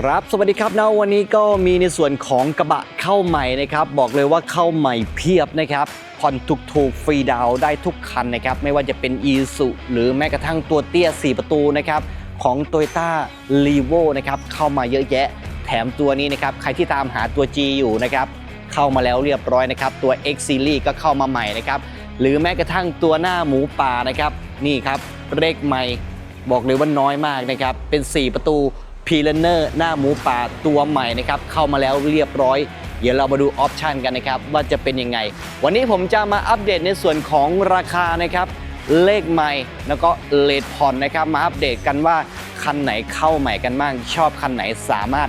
ครับ สวัสดีครับนะวันนี้ก็มีในส่วนของกระบะเข้าใหม่นะครับ บอกเลยว่าเข้าใหม่เพียบนะครับผ่อนถูกๆฟรีดาวได้ทุกคันนะครับ ไม่ว่าจะเป็น e ีสุหรือแม้กระทั่งตัวเตี้ย 4 ประตูนะครับของ t o y ต้า l e v o นะครับเข้ามาเยอะแยะ แถมตัวนี้นะครับใครที่ตามหาตัว G อยู่นะครับเข้ามาแล้วเรียบร้อยนะครับตัว X Series ก็เข้ามาใหม่นะครับหรือแม้กระทั่งตัวหน้าหมูป่านะครับนี่ครับเลขใหม่บอกเลยว่าน้อยมากนะครับเป็น 4 ประตู พีเลเนอร์หน้าหมูป่าตัวใหม่นะครับ เข้ามาแล้วเรียบร้อย เดี๋ยวเรามาดูออปชันกันนะครับ ว่าจะเป็นยังไง วันนี้ผมจะมาอัปเดตในส่วนของราคานะครับ เลขใหม่แล้วก็เลทผ่อนนะครับ มาอัปเดตกันว่าคันไหนเข้าใหม่กันบ้าง ชอบคันไหนสามารถ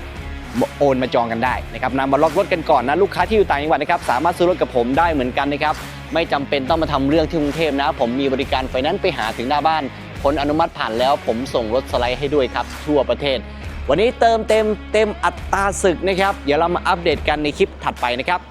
โอนมาจองกันได้นะครับนำมาล็อกรถกันก่อนนะลูกค้าที่อยู่ต่างจังหวัดนะครับสามารถซื้อรถกับผมได้เหมือนกันนะครับไม่จำเป็นต้องมาทำเรื่องที่กรุงเทพนะ ผมมีบริการไฟแนนซ์ไปหาถึงหน้าบ้านผลอนุมัติผ่านแล้วผมส่งรถสไลด์ให้ด้วยครับทั่วประเทศ วันนี้เติมเต็มเต็มอัตราศึกนะครับ เดี๋ยวเรามาอัปเดตกันในคลิปถัดไปนะครับ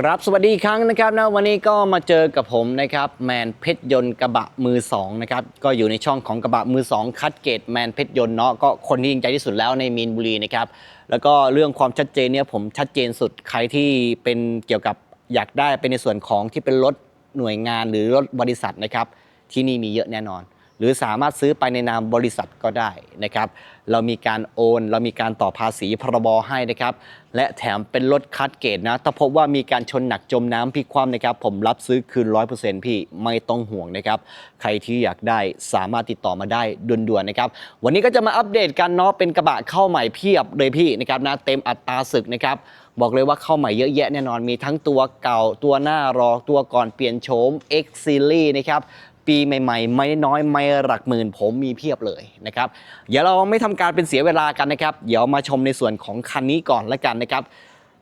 ครับสวัสดีอีกครั้งนะครับนะวันนี้ก็มาเจอกับผมนะครับแมนเพชรยนต์กระบะมือ2นะครับก็อยู่ในช่องของกระบะมือ2คัดเกตแมนเพชรยนต์เนาะก็คนที่ยิงใจที่สุดแล้วในมีนบุรีนะครับแล้วก็เรื่องความชัดเจนเนี่ยผมชัดเจนสุดใครที่เป็นเกี่ยวกับอยากได้เป็นในส่วนของที่เป็นรถหน่วยงานหรือรถบริษัทนะครับที่นี่มีเยอะแน่นอน หรือสามารถซื้อไปในนามบริษัทก็ได้นะครับ เรามีการโอน เรามีการต่อภาษีพรบให้นะครับ และแถมเป็นรถคัดเกรดนะ ถ้าพบว่ามีการชนหนักจมน้ำพลิกคว่ำนะครับ ผมรับซื้อคืน 100%พี่ไม่ต้องห่วงนะครับ ใครที่อยากได้สามารถติดต่อมาได้ด่วนๆนะครับ วันนี้ก็จะมาอัปเดตกันเนาะเป็นกระบะเข้าใหม่เพียบเลยพี่นะครับนะเต็มอัตราศึกนะครับบอกเลยว่าเข้าใหม่เยอะแยะแน่นอนมีทั้งตัวเก่าตัวหน้ารอตัวก่อนเปลี่ยนโฉม X Series นะครับ ปีใหม่ๆ ไม่น้อยไม่หลักหมื่นผมมีเพียบเลยนะครับเดี๋ยวเราไม่ทำการเป็นเสียเวลากันนะครับ เดี๋ยวมาชมในส่วนของคันนี้ก่อนละกันนะครับ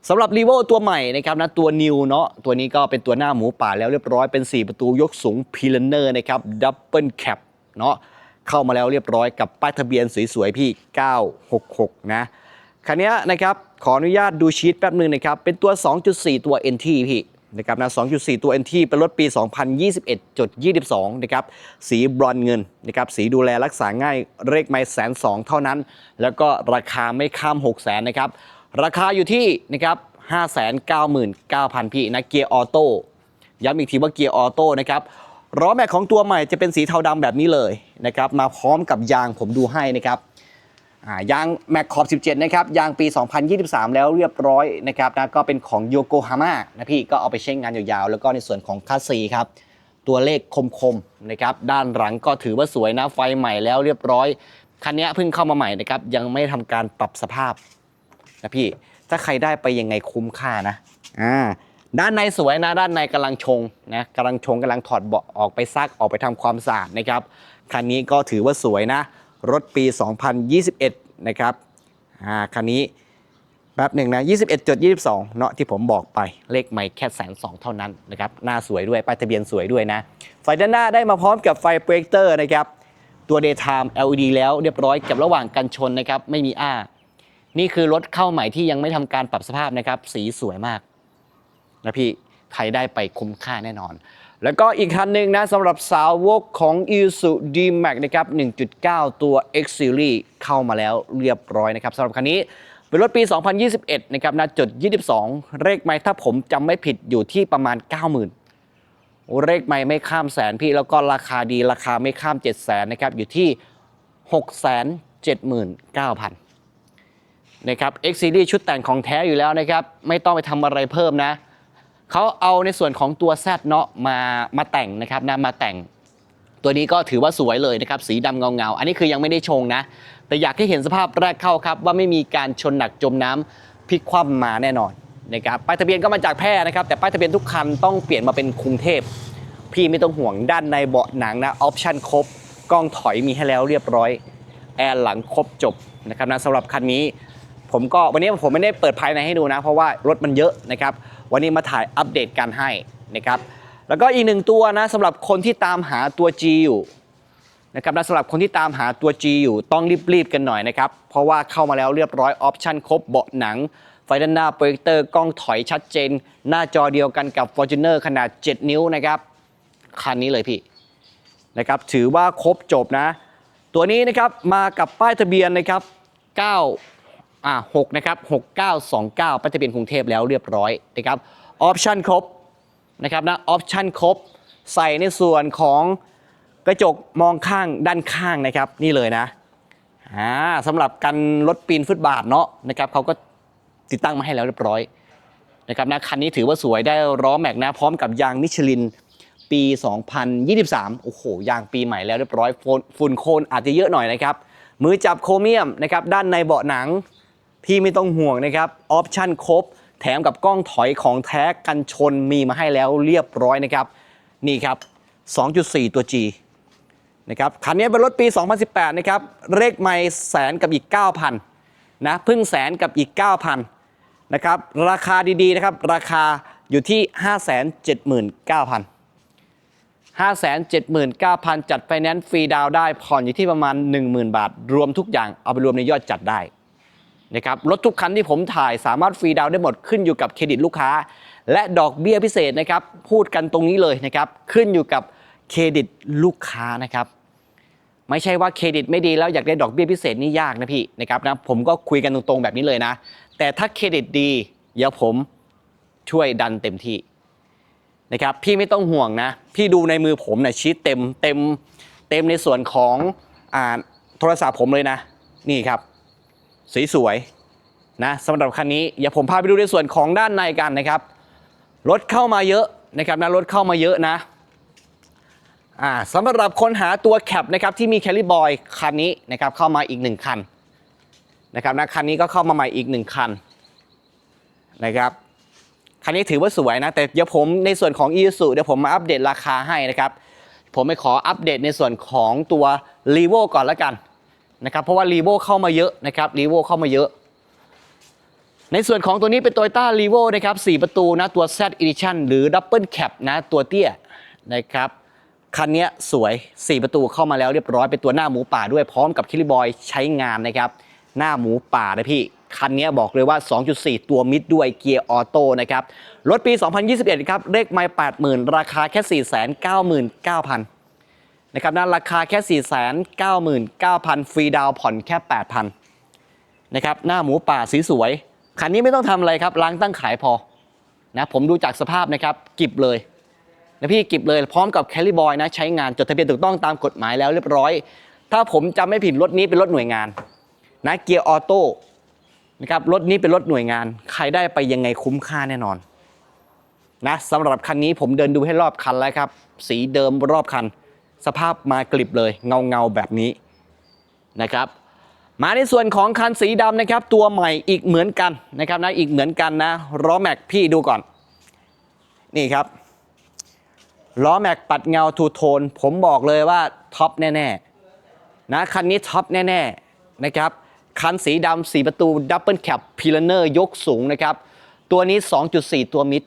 สำหรับ r ีโวตัวใหม่นะครับนะตัว New เนาะตัวนี้ก็เป็นตัวหน้าหมูป่าแล้วเรียบร้อยเป็น 4 ประตูยกสูงพีลเนอร์นะครับดับเบิลแคปเนาะเข้ามาแล้วเรียบร้อยกับป้ายทะเบียนสวยๆพี่ 966 นะคันนี้นะครับขออนุญาตดูชีตแป๊บหนึ่งนะครับเป็นตัว 2.4 ตัว NT พี่ นะครับนะ 2.4 ตัว NT เป็นรถปี 2021.22 นะครับ สีบรอนซ์เงินนะครับ สีดูแลรักษาง่ายเลขไม่แสนสองเท่านั้น แล้วก็ราคาไม่ข้าม 6 0 0 0 0นะครับ ราคาอยู่ที่นะครับ 599,000 พี่นะ เกียร์ออโต้ ย้ำอีกทีว่าเกียร์ออโต้นะครับล้อแม็กของตัวใหม่จะเป็นสีเทาดำแบบนี้เลยนะครับ มาพร้อมกับยางผมดูให้นะครับ ยางแมคขอบ17 นะครับ ยางปี 2023 แล้วเรียบร้อยนะครับนะก็เป็นของโยโกฮาม่านะพี่ก็เอาไปใช้งานยาวๆ แล้วก็ในส่วนของคัสซีครับ ตัวเลขคมๆนะครับด้านหลังก็ถือว่าสวยนะ ไฟใหม่แล้วเรียบร้อย คันนี้เพิ่งเข้ามาใหม่นะครับ ยังไม่ทำการปรับสภาพนะพี่ถ้าใครได้ไปยังไงคุ้มค่านะอ่าด้านในสวยนะด้านในกำลังชงนะกำลังชงกำลังถอดเบาะออกไปซักออกไปทำความสะอาดนะครับคันนี้ก็ถือว่าสวยนะ รถปี 2021 นะครับอ่าคันนี้แป๊บหนึ่งนะ 21.22 เนาะที่ผมบอกไปเลขไม่แค่แสนสองเท่านั้นนะครับ หน้าสวยด้วย ป้ายทะเบียนสวยด้วยนะ ไฟด้านหน้าได้มาพร้อมกับไฟโปรเจคเตอร์นะครับ ตัว daytime LED แล้วเรียบร้อยกับระหว่างกันชนนะครับ ไม่มีอ้า นี่คือรถเข้าใหม่ที่ยังไม่ทำการปรับสภาพนะครับ สีสวยมากนะพี่ ใครได้ไปคุ้มค่าแน่นอน แล้วก็อีกคันหนึ่งนะสำหรับสาวกของ i s u D-Max นะครับ 1.9 ตัว X Series เข้ามาแล้วเรียบร้อยนะครับสำหรับคันนี้เป็นรถปี 2021 นะครับนะจุด 22 เลขไม้ถ้าผมจำไม่ผิดอยู่ที่ประมาณ 90,000 เลขไม้ไม่ข้ามแสนพี่ แล้วก็ราคาดีราคาไม่ข้าม 7 0 0 0 0นะครับ อยู่ที่ 679,000 นะครับ X Series ชุดแต่งของแท้อยู่แล้วนะครับ ไม่ต้องไปทำอะไรเพิ่มนะ เขาเอาในส่วนของตัว Z เนาะมามาแต่งนะครับนะมาแต่ง ตัวนี้ก็ถือว่าสวยเลยนะครับ สีดำเงาเงาๆอันนี้คือยังไม่ได้ชงนะ แต่อยากให้เห็นสภาพแรกเข้าครับ ว่าไม่มีการชนหนักจมน้ำพลิกคว่ำมาแน่นอนนะครับป้ายทะเบียนก็มาจากแพร่นะครับ แต่ป้ายทะเบียนทุกคันต้องเปลี่ยนมาเป็นกรุงเทพพี่ไม่ต้องห่วงด้านในเบาะหนังนะออปชั่นครบกล้องถอยมีให้แล้วเรียบร้อยแอร์หลังครบจบนะครับนะสำหรับคันนี้ ผมก็วันนี้ผมไม่ได้เปิดภายในให้ดูนะ เพราะว่ารถมันเยอะนะครับ วันนี้มาถ่ายอัปเดตกันให้นะครับแล้วก็อีกหนึ่งตัวนะสำหรับคนที่ตามหาตัว G อยู่นะครับนะสำหรับคนที่ตามหาตัว G อยู่ต้องรีบๆกันหน่อยนะครับ เพราะว่าเข้ามาแล้วเรียบร้อยออปชั่นครบเบาะหนัง ไฟด้านหน้าโปรเจคเตอร์กล้องถอยชัดเจน หน้าจอเดียวกันกับ Fortuner ขนาด 7 นิ้วนะครับ คันนี้เลยพี่นะครับถือว่าครบจบนะ ตัวนี้นะครับมากับป้ายทะเบียนนะครับ 9 อ่า6นะครับ6929ป้ายทะเบียนกรุงเทพแล้วเรียบร้อยนะครับออปชันครบนะครับนะออปชันครบใส่ในส่วนของกระจกมองข้างด้านข้างนะครับ นี่เลยนะอ่าสำหรับกันรถปีนฟุตบาทเนาะนะครับเขาก็ติดตั้งมาให้แล้วเรียบร้อยนะครับนะคันนี้ถือว่าสวยได้ล้อแม็กนะ พร้อมกับยางมิชลินปี 2023 โอ้โห ยางปีใหม่แล้วเรียบร้อยฝุ่นโคลนอาจจะเยอะหน่อยนะครับ มือจับโครเมียมนะครับ ด้านในเบาะหนัง พี่ไม่ต้องห่วงนะครับออปชั่นครบ แถมกับกล้องถอยของแท้กันชนมีมาให้แล้วเรียบร้อยนะครับ นี่ครับ 2.4 ตัว G นะครับคันนี้เป็นรถปี 2018 นะครับ เลขไม่แสนกับอีก 9,000 นะพึ่งแสนกับอีก 9,000 นะครับ ราคาดีๆนะครับ ราคาอยู่ที่ 579,000 579,000 จัดไฟแนนซ์ฟรีดาวได้ผ่อนอยู่ที่ประมาณ 10,000 บาท รวมทุกอย่างเอาไปรวมในยอดจัดได้ นะครับรถทุกคันที่ผมถ่ายสามารถฟรีดาวได้หมดขึ้นอยู่กับเครดิตลูกค้า และดอกเบี้ยพิเศษนะครับพูดกันตรงนี้เลยนะครับขึ้นอยู่กับเครดิตลูกค้านะครับไม่ใช่ว่าเครดิตไม่ดีแล้วอยากได้ดอกเบี้ยพิเศษนี่ยากนะพี่นะครับนะผมก็คุยกันตรงๆแบบนี้เลยนะ แต่ถ้าเครดิตดีเดี๋ยวผมช่วยดันเต็มที่นะครับพี่ไม่ต้องห่วงนะ พี่ดูในมือผมนะชีตเต็มเต็มเต็มในส่วนของอ่าโทรศัพท์ผมเลยนะ นี่ครับ สวยๆนะสำหรับคันนี้อย่าผมพาไปดูในส่วนของด้านในกันนะครับรถเข้ามาเยอะนะครับนะรถเข้ามาเยอะนะอ่าสำหรับคนหาตัวแคปนะครับที่มีแคลรี่บอยคันนี้นะครับเข้ามาอีกหนึ่งคันนะครับนะคันนี้ก็เข้ามาใหม่อีกหนึ่งคันนะครับคันนี้ถือว่าสวยนะ แต่เดี๋ยวผมในส่วนของ i s u เดี๋ยวผมมาอัปเดตราคาให้นะครับ ผมไม่ขออัปเดตในส่วนของตัว r e v o ก่อนละกัน นะครับเพราะว่า r e v o เข้ามาเยอะนะครับ r e v o เข้ามาเยอะ ในส่วนของตัวนี้เป็น Toyota r e v o นะครับ4ประตูนะตัว Z Edition หรือ Double Cab นะตัวเตี้ยนะครับคันนี้สวย 4 ประตูเข้ามาแล้วเรียบร้อยเป็นตัวหน้าหมูป่าด้วยพร้อมกับคิริบอยใช้งานนะครับ หน้าหมูป่านะพี่ คันนี้บอกเลยว่า 2.4 ตัวมิดด้วยเกียร์ออโต้นะครับ รถปี 2021 ครับเลขไม่80,000 ราคาแค่ 499,000 นะครับนะราคาแค่ 499,000 ฟรีดาวผ่อนแค่ 8,000นะครับหน้าหมูป่าสีสวย คันนี้ไม่ต้องทำอะไรครับล้างตั้งขายพอนะผมดูจากสภาพนะครับกิบเลยนะพี่กิบเลยพร้อมกับแคลริบอยนะใช้งานจดทะเบียนถูกต้องตามกฎหมายแล้วเรียบร้อย ถ้าผมจำไม่ผิดรถนี้เป็นรถหน่วยงานนะเกียร์ออโต้นะครับรถนี้เป็นรถหน่วยงาน ใครได้ไปยังไงคุ้มค่าแน่นอนนะสำหรับคันนี้ผมเดินดูให้รอบคันแล้วครับ สีเดิมรอบคัน สภาพมากริบเลยเงาเงาแบบนี้นะครับ มาในส่วนของคันสีดำนะครับ ตัวใหม่อีกเหมือนกันนะครับนะอีกเหมือนกันนะล้อแม็กพี่ดูก่อน นี่ครับล้อแม็กปัดเงาทูโทน ผมบอกเลยว่าท็อปแน่ๆนะคันนี้ท็อปแน่ๆนะครับคันสีดำสีประตูดับเบิลแคปพิลเนอร์ยกสูงนะครับ ตัวนี้ 2.4 ตัวมิด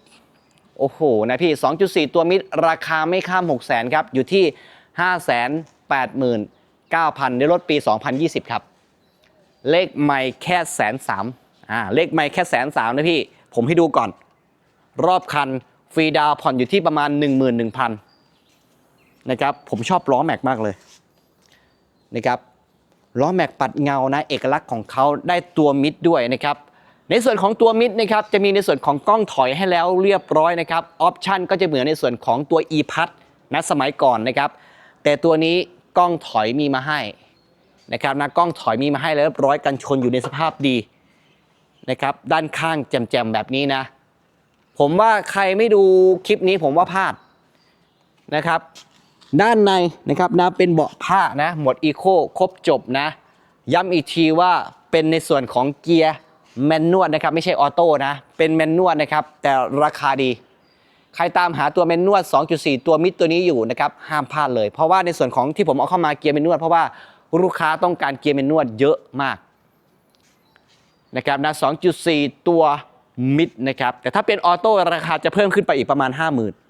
โอ้โห นะพี่ 2.4 ตัวมิด ราคาไม่ข้าม 6 0 0 0 0 0 ครับ อยู่ที่ 589,000ในรถปี 2020 ครับ เลขไม่แค่แสนสามอ่าเลขไม่แค่แสนสามนะพี่ ผมให้ดูก่อน รอบคันฟรีดาวผ่อนอยู่ที่ประมาณ 11,000 นะครับ ผมชอบล้อแม็กมากเลยนะครับล้อแม็กปัดเงานะเอกลักษณ์ของเขาได้ตัวมิดด้วยนะครับในส่วนของตัวมิดนะครับจะมีในส่วนของกล้องถอยให้แล้วเรียบร้อยนะครับออปชันก็จะเหมือนในส่วนของตัว e p a d นะสมัยก่อนนะครับ แต่ตัวนี้กล้องถอยมีมาให้นะครับนะกล้องถอยมีมาให้แล้วร้อยกันชนอยู่ในสภาพดีนะครับด้านข้างแจ่มๆแบบนี้นะ ผมว่าใครไม่ดูคลิปนี้ผมว่าพลาดนะครับ ด้านในนะครับนะเป็นเบาะผ้านะหมดอีโคครบจบนะ ย้ำอีกทีว่าเป็นในส่วนของเกียร์แมนนวลนะครับ ไม่ใช่ออโต้นะ เป็นแมนนวลนะครับ แต่ราคาดี ใครตามหาตัวแมนนวล2.4 ตัวมิดตัวนี้อยู่นะครับห้ามพลาดเลย เพราะว่าในส่วนของที่ผมเอาเข้ามาเกียร์แมนนวลเพราะว่าลูกค้าต้องการเกียร์แมนนวลเยอะมากนะครับนะ 2.4 ตัวมิดนะครับ แต่ถ้าเป็นออโต้ราคาจะเพิ่มขึ้นไปอีกประมาณ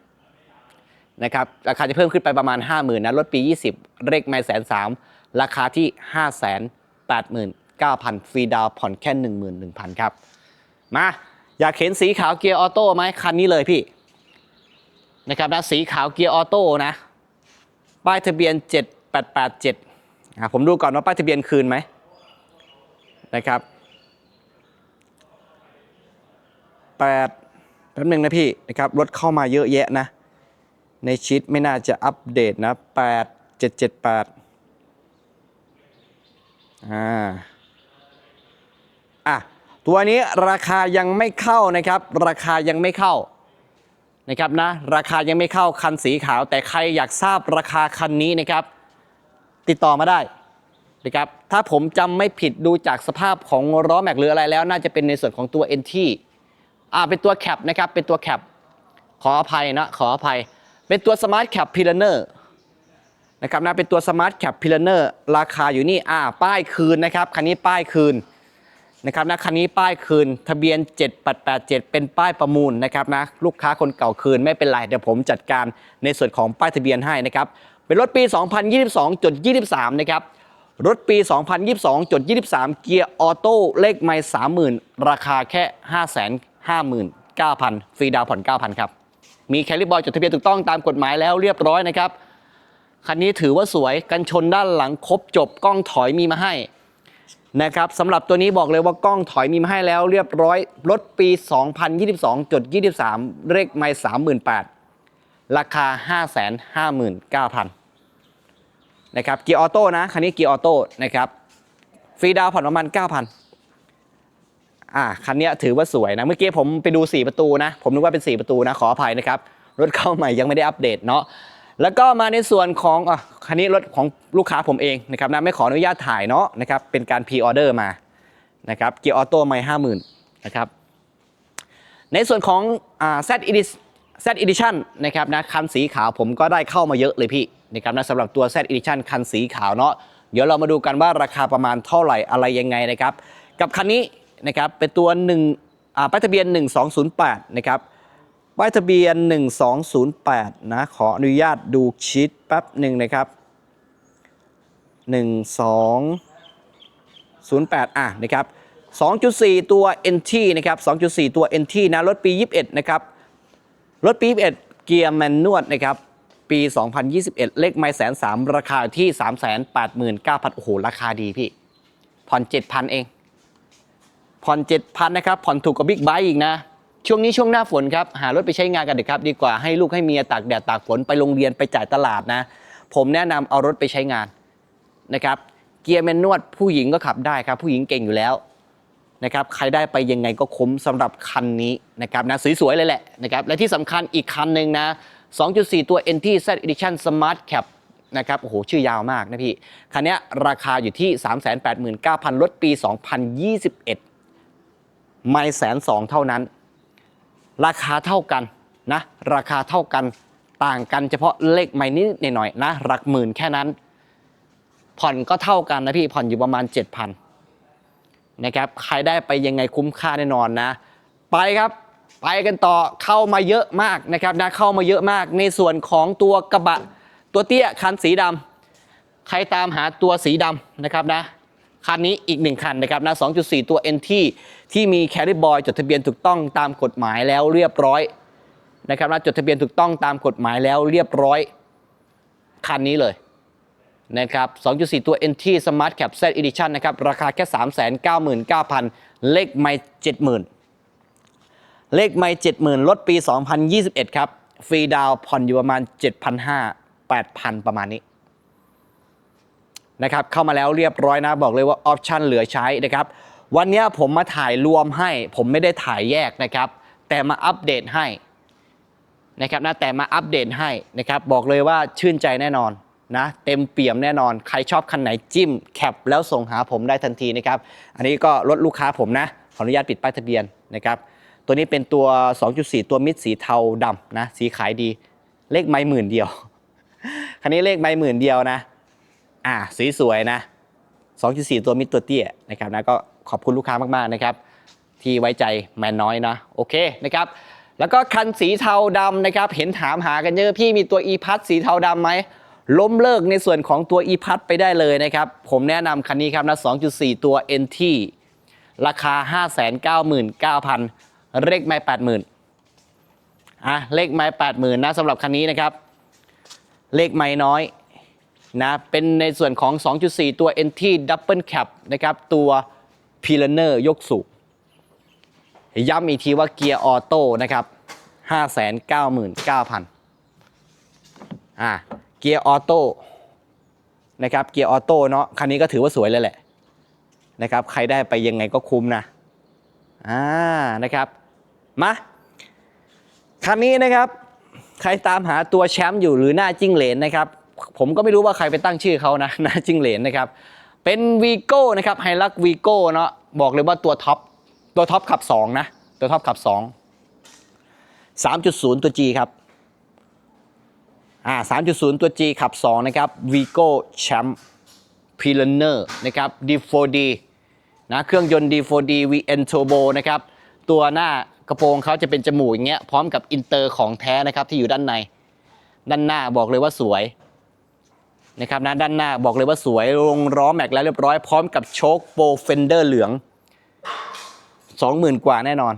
50,000นะครับ ราคาจะเพิ่มขึ้นไปประมาณ 50,000นะ รถปี 20 เลขไม่แสนสามราคาที่ 5 8 9 0 0 0 ฟรีดาวผ่อนแค่ 11,000 ครับ มา อยากเห็นสีขาวเกียร์ออโต้ไหมคันนี้เลยพี่ นะครับนะสีขาวเกียร์ออโต้นะ ป้ายทะเบียน 7887อะผมดูก่อนว่าป้ายทะเบียนคืนไหมนะครับ8แป๊บหนึงนะพี่นะครับรถเข้ามาเยอะแยะนะ ในชิดไม่น่าจะอัปเดตนะ 8778อ่าอะตัวนี้ราคายังไม่เข้านะครับ ราคายังไม่เข้า นะครับนะราคายังไม่เข้าคันสีขาว แต่ใครอยากทราบราคาคันนี้นะครับ ติดต่อมาได้นะครับถ้าผมจำไม่ผิดดูจากสภาพของล้อแม็กหรืออะไรแล้ว น่าจะเป็นในส่วนของตัว NT อ่าเป็นตัวแคปนะครับเป็นตัวแคปขออภัยนะขออภัย เป็นตัว Smart Cap p i l a n e r นะครับนะเป็นตัว Smart Cap p i l a n e r ราคาอยู่นี่อ่าป้ายคืนนะครับคันนี้ป้ายคืน นะครับนะคันนี้ป้ายคืนทะเบียน 7887 เป็นป้ายประมูลนะครับนะลูกค้าคนเก่าคืนไม่เป็นไรเดี๋ยวผมจัดการในส่วนของป้ายทะเบียนให้นะครับเป็นรถปี 2022.23 นะครับรถปี 2022.23 เกียร์ออโต้เลขไม่30,000 ราคาแค่ 559,000 ฟรีดาวผ่อน 9,000 ครับ มีแคลิบอยจดทะเบียนถูกต้องตามกฎหมายแล้วเรียบร้อยนะครับ คันนี้ถือว่าสวยกันชนด้านหลังครบจบกล้องถอยมีมาให้ นะครับสำหรับตัวนี้บอกเลยว่ากล้องถอยมีมาให้แล้วเรียบร้อยรถปี 2022จด23 เลขไม่38,000 ราคา 559,000 นะครับเกียร์ออโต้นะ คันนี้เกียร์ออโต้นะครับฟรีดาวผ่อนประมาณ 9,000 อ่า คันนี้ถือว่าสวยนะ เมื่อกี้ผมไปดู 4 ประตูนะ ผมนึกว่าเป็น 4 ประตูนะ ขออภัยนะครับ รถเข้าใหม่ยังไม่ได้อัปเดตเนาะ แล้วก็มาในส่วนของอะคันนี้รถของลูกค้าผมเองนะครับนะไม่ขออนุญาตถ่ายเนาะนะครับเป็นการพรีออเดอร์มานะครับเกียร์ออโต้ไม่ห้าหมื่นนะครับในส่วนของอ่า Z Edis Z Edition นะครับนะคันสีขาวผมก็ได้เข้ามาเยอะเลยพี่นะครับนะสำหรับตัว Z Edition คันสีขาวเนาะเดี๋ยวเรามาดูกันว่าราคาประมาณเท่าไหร่อะไรยังไงนะครับ กับคันนี้นะครับเป็นตัว1อ่าป้ายทะเบียน 1208นะครับ ป้ายทะเบียน 1208 นะ ขออนุญาตดูชีตแป๊บหนึ่งนะครับ 1208 อะนะครับ 2.4 ตัว NT นะครับ 2.4 ตัว NT นะ รถปี 21 นะครับ รถปี 21 เกียร์แมนนวดนะครับ ปี 2021 เลขไม่แสนสามราคาที่ 389,000 โอ้โห ราคาดีพี่ ผ่อน 7,000 เอง ผ่อน 7,000 นะครับ ผ่อนถูกกว่าบิ๊กไบค์อีกนะ ช่วงนี้ช่วงหน้าฝนครับหารถไปใช้งานกันเถอะครับ ดีกว่าให้ลูกให้เมียตากแดดตากฝนไปโรงเรียนไปจ่ายตลาดนะ ผมแนะนำเอารถไปใช้งานนะครับ เกียร์แมนนวดผู้หญิงก็ขับได้ครับ ผู้หญิงเก่งอยู่แล้วนะครับใครได้ไปยังไงก็คุ้มสำหรับคันนี้นะครับนะสวยๆเลยแหละนะครับและที่สำคัญอีกคันหนึ่งนะ 2.4 ตัว NT Z Edition Smart Cap นะครับโอ้โห ชื่อยาวมากนะพี่ คันเนี้ยราคาอยู่ที่ 389,000รถปี 2021 ไม่แสนสองเท่านั้น ราคาเท่ากันนะราคาเท่ากันต่างกันเฉพาะเลขไม่นิดหน่อยนะหลักหมื่นแค่นั้น ผ่อนก็เท่ากันนะพี่ผ่อนอยู่ประมาณ 7,000นะครับใครได้ไปยังไงคุ้มค่าแน่นอนนะ ไปครับไปกันต่อเข้ามาเยอะมากนะครับนะเข้ามาเยอะมากในส่วนของตัวกระบะตัวเตี้ยคันสีดำใครตามหาตัวสีดำนะครับนะ คันนี้อีกหนึ่งคันนะครับนะ 2.4 ตัว NT ที่มีแคริบอยจดทะเบียนถูกต้องตามกฎหมายแล้วเรียบร้อยนะครับนะจดทะเบียนถูกต้องตามกฎหมายแล้วเรียบร้อย คันนี้เลยนะครับ 2.4 ตัว NT Smart Cap Z Edition นะครับ ราคาแค่ 399,000 เลขไม่ 70,000 เลขไม่ 70,000 ลดปี 2021 ครับ ฟรีดาวผ่อนอยู่ประมาณ 7,500 8,000 ประมาณนี้ นะครับเข้ามาแล้วเรียบร้อยนะบอกเลยว่าออปชันเหลือใช้นะครับวันนี้ผมมาถ่ายรวมให้ ผมไม่ได้ถ่ายแยกนะครับ แต่มาอัปเดตให้นะครับนะแต่มาอัปเดตให้นะครับ บอกเลยว่าชื่นใจแน่นอนนะเต็มเปี่ยมแน่นอน ใครชอบคันไหนจิ้มแคปแล้วส่งหาผมได้ทันทีนะครับ อันนี้ก็รถลูกค้าผมนะ ขออนุญาตปิดป้ายทะเบียนนะครับ ตัวนี้เป็นตัว 2.4 ตัวมิดสีเทาดำนะ สีขายดี เลขไม้หมื่นเดียว คันนี้เลขไม้หมื่นเดียวนะ อ่าสีสวยนะ 2.4 ตัวมิดตัวเตี้ยนะครับนะก็ขอบคุณลูกค้ามากๆนะครับ ที่ไว้ใจแมนน้อยนะโอเคนะครับ แล้วก็คันสีเทาดำนะครับ เห็นถามหากันเยอะพี่มีตัว e พัทสีเทาดำไหมล้มเลิกในส่วนของตัว e พัทไปได้เลยนะครับ ผมแนะนำคันนี้ครับนะ 2.4 ตัว NT ราคา 599,000 เลขไม่ 80,000อะเลขไม่ 80,000นะสำหรับคันนี้นะครับ เลขไม่น้อย นะเป็นในส่วนของ 2.4 ตัว NT Double Cap นะครับตัว p i l a n e r ยกสูงย้ำอีกทีว่าเกียร์ออโต้นะครับ 599,000อ่าเกียร์ออโต้นะครับเกียร์ออโต้เนาะคันนี้ก็ถือว่าสวยเลยแหละนะครับใครได้ไปยังไงก็คุ้มนะอ่านะครับมาคันนี้นะครับ ใครตามหาตัวแชมป์อยู่หรือหน้าจิ้งเหลนนะครับ ผมก็ไม่รู้ว่าใครไปตั้งชื่อเขานะน้าจิ้งเหลนนะครับ เป็นวีโก้นะครับไฮลักวีโก้เนาะบอกเลยว่าตัวท็อปตัวท็อปขับ 2 นะ ตัวท็อปขับ 2 3.0 ตัว G ครับอ่า3.0 ตัว G ขับ 2 นะครับ Vigo Champ p i l a n e r นะครับ D4D นะเครื่องยนต์ D4D VN Turbo นะครับ ตัวหน้ากระโปรงเขาจะเป็นจมูกอย่างเงี้ยพร้อมกับอินเตอร์ของแท้นะครับ ที่อยู่ด้านใน ด้านหน้าบอกเลยว่าสวย นะครับนะด้านหน้าบอกเลยว่าสวยลงล้อแม็กแล้วเรียบร้อยพร้อมกับโชคโปรเฟนเดอร์เหลือง 20,000 กว่าแน่นอน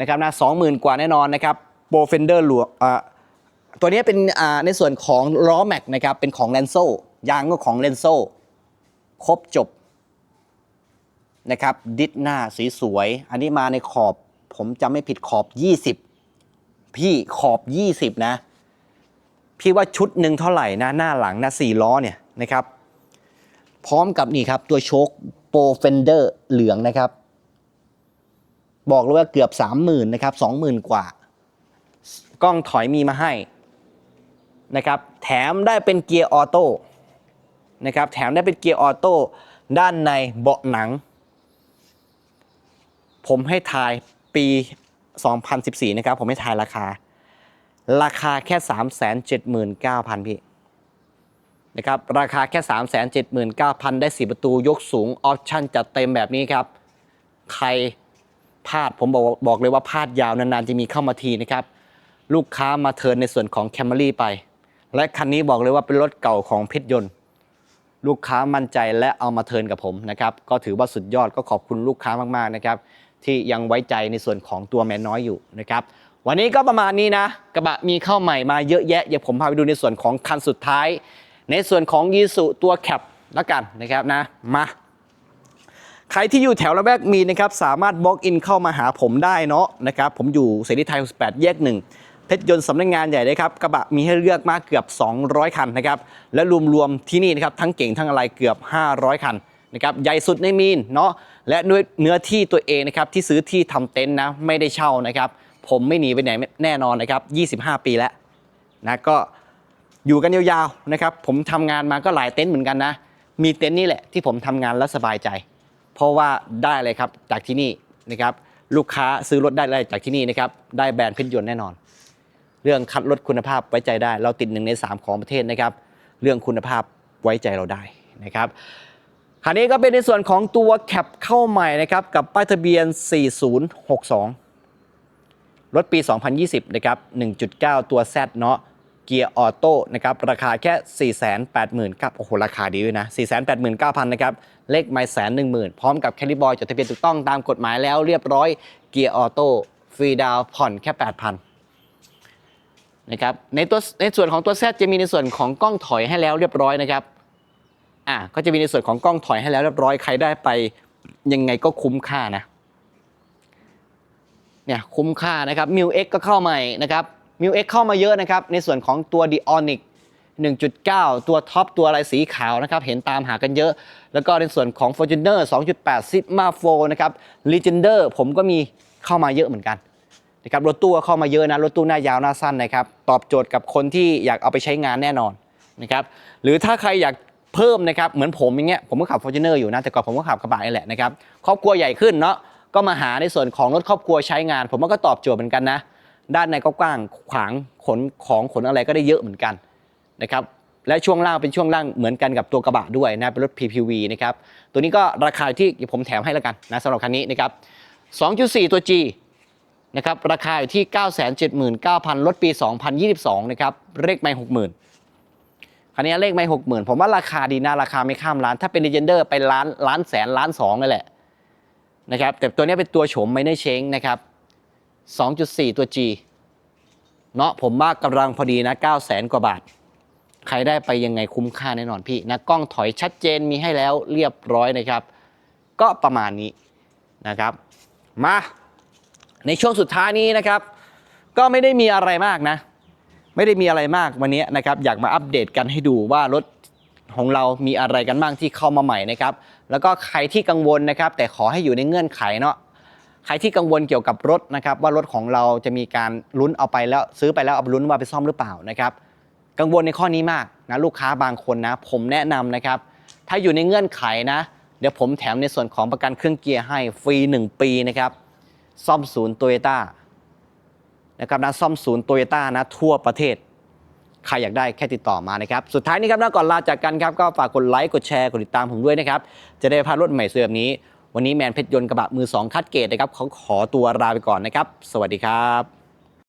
นะครับนะ20,000 กว่าแน่นอนนะครับโปรเฟนเดอร์หลวงอ่าตัวนี้เป็นอ่าในส่วนของล้อแม็กนะครับเป็นของแลนโซยางก็ของเลนโซครบจบนะครับดิสหน้าสีสวย อันนี้มาในขอบ ผมจำไม่ผิดขอบ 20 พี่ขอบ 20 นะ พี่ว่าชุดหนึ่งเท่าไหร่นะหน้าหลังนะสี่ล้อเนี่ยนะครับ พร้อมกับนี่ครับตัวโชคโปรเฟนเดอร์เหลืองนะครับ บอกเลยว่าเกือบ30,000นนะครับ20,000กว่า กล้องถอยมีมาให้นะครับ แถมได้เป็นเกียร์ออโต้นะครับ แถมได้เป็นเกียร์ออโต้ด้านในเบาะหนัง ผมให้ทายปี 2014 นะครับ ผมให้ทายราคา ราคาแค่ 379,000 พี่นะครับราคาแค่ 379,000 ได้ 4 ประตูยกสูง ออปชั่นจัดเต็มแบบนี้ครับ ใครพลาดผมบอกบอกเลยว่าพลาดยาวนานๆ จะมีเข้ามาทีนะครับ ลูกค้ามาเทินในส่วนของแคม r y ไป และคันนี้บอกเลยว่าเป็นรถเก่าของเพชรยนต์ลูกค้ามั่นใจและเอามาเทินกับผมนะครับก็ถือว่าสุดยอดก็ขอบคุณลูกค้ามากๆนะครับที่ยังไว้ใจในส่วนของตัวแมนน้อยอยู่นะครับ วันนี้ก็ประมาณนี้นะ กระบะมีเข้าใหม่มาเยอะแยะ เดี๋ยวผมพาไปดูในส่วนของคันสุดท้าย ในส่วนของยีสุตัวแคปแล้วกันนะครับนะมาใครที่อยู่แถวละแวกมีนะครับสามารถบล็อกอินเข้ามาหาผมได้เนาะนะครับผมอยู่เสรีไทย68แยกหนึ่งเพชรยนต์สำนักงานใหญ่เลยครับกระบะมีให้เลือกมากเกือบ 200 คันนะครับและรวมๆที่นี่นะครับทั้งเก่งทั้งอะไรเกือบ 500 คันนะครับใหญ่สุดในมีนเนาะและด้วยเนื้อที่ตัวเองนะครับที่ซื้อที่ทำเต็นท์นะไม่ได้เช่านะครับ ผมไม่หนีไปไหนแน่นอนนะครับ 25 ปีแล้วนะก็อยู่กันยาวๆนะครับ ผมทำงานมาก็หลายเต็นท์เหมือนกันนะ มีเต็นท์นี่แหละที่ผมทำงานแล้วสบายใจ เพราะว่าได้เลยครับจากที่นี่นะครับ ลูกค้าซื้อรถได้เลยจากที่นี่นะครับ ได้แบรนด์เพชรยนต์แน่นอน เรื่องคัดรถคุณภาพไว้ใจได้ เราติดหนึ่งใน 3 ของประเทศนะครับ เรื่องคุณภาพไว้ใจเราได้นะครับคราวนี้ก็เป็นในส่วนของตัวแคปเข้าใหม่นะครับกับป้ายทะเบียน 4062 รถปี 2020 นะครับ 1.9 ตัว Z เนาะ เกียร์ออโต้นะครับ ราคาแค่ 480,000ครับโอ้โห ราคาดีด้วยนะ 489,000 นะครับ เลขไม่แสนหนึ่งหมื่นพร้อมกับแคลิบอยจดทะเบียนถูกต้องตามกฎหมายแล้วเรียบร้อย เกียร์ออโต้ ฟรีดาวน์ผ่อนแค่ 8,000นะครับในตัวในส่วนของตัว Z จะมีในส่วนของกล้องถอยให้แล้วเรียบร้อยนะครับอะก็จะมีในส่วนของกล้องถอยให้แล้วเรียบร้อยใครได้ไปยังไงก็คุ้มค่านะ เนี่ยคุ้มค่านะครับมิวเอ็กก็เข้าใหม่นะครับมิวเอ็กเข้ามาเยอะนะครับ ในส่วนของตัว d ิออนิก1.9 ตัวท็อปตัวอะไรสีขาวนะครับ เห็นตามหากันเยอะ แล้วก็ในส่วนของ Fortuner 2.8 Sigma 4นะครับ Legender ผมก็มีเข้ามาเยอะเหมือนกันนะครับรถตู้เข้ามาเยอะนะรถตู้หน้ายาวหน้าสั้นนะครับ ตอบโจทย์กับคนที่อยากเอาไปใช้งานแน่นอนนะครับหรือถ้าใครอยากเพิ่มนะครับเหมือนผมอย่างเงี้ยผมก็ขับ Fortuner อยู่นะแต่ก่อนผมก็ขับกระบะนี่แหละนะครับครอบครัวใหญ่ขึ้นเนาะ ก็มาหาในส่วนของรถครอบครัวใช้งาน ผมว่าก็ตอบโจทย์เหมือนกันนะ ด้านในก็กว้างขวางขนของขนอะไรก็ได้เยอะเหมือนกันนะครับและช่วงล่างเป็นช่วงล่างเหมือนกันกับตัวกระบะด้วยนะเป็นรถ PPV นะครับตัวนี้ก็ราคาที่ผมแถมให้แล้วกันนะสำหรับคันนี้นะครับ 2.4 ตัว G นะครับราคาอยู่ที่ 979,000รถปี 2022 นะครับเลขไม่60,000 คันนี้เลขไม่60,000 ผมว่าราคาดีนะ ราคาไม่ข้ามล้าน ถ้าเป็น Legender ไปล้านล้านแสนล้านสองนั่นแหละ นะครับแต่ตัวนี้เป็นตัวโฉมไม่ได้เช้งนะครับ 2.4 ตัว G เนาะผมว่ากำลังพอดีนะ 9 0 0 0 0 0กว่าบาท ใครได้ไปยังไงคุ้มค่าแน่นอนพี่นะกล้องถอยชัดเจนมีให้แล้วเรียบร้อยนะครับ ก็ประมาณนี้นะครับ มาในช่วงสุดท้ายนี้นะครับ ก็ไม่ได้มีอะไรมากนะ ไม่ได้มีอะไรมากวันนี้นะครับ อยากมาอัปเดตกันให้ดูว่ารถ ของเรามีอะไรกันบ้างที่เข้ามาใหม่นะครับ แล้วก็ใครที่กังวลนะครับ แต่ขอให้อยู่ในเงื่อนไขเนาะใครที่กังวลเกี่ยวกับรถนะครับ ว่ารถของเราจะมีการลุ้นเอาไปแล้วซื้อไปแล้วเอาไปลุ้นว่าไปซ่อมหรือเปล่านะครับ กังวลในข้อนี้มากนะลูกค้าบางคนนะ ผมแนะนำนะครับ ถ้าอยู่ในเงื่อนไขนะ เดี๋ยวผมแถมในส่วนของประกันเครื่องเกียร์ให้ฟรี 1 ปีนะครับซ่อมศูนย์โตโยต้านะครับนะซ่อมศูนย์โตโยต้านะทั่วประเทศ ใครอยากได้แค่ติดต่อมานะครับ สุดท้ายนี้ครับนะก่อนลาจากกันครับ ก็ฝากกดไลค์กดแชร์กดติดตามผมด้วยนะครับ จะได้พลาดรถใหม่เสื้อแบบนี้ วันนี้แมนเพชรยนต์กระบะมือ2คัดเกตนะครับเขาขอตัวลาไปก่อนนะครับ สวัสดีครับ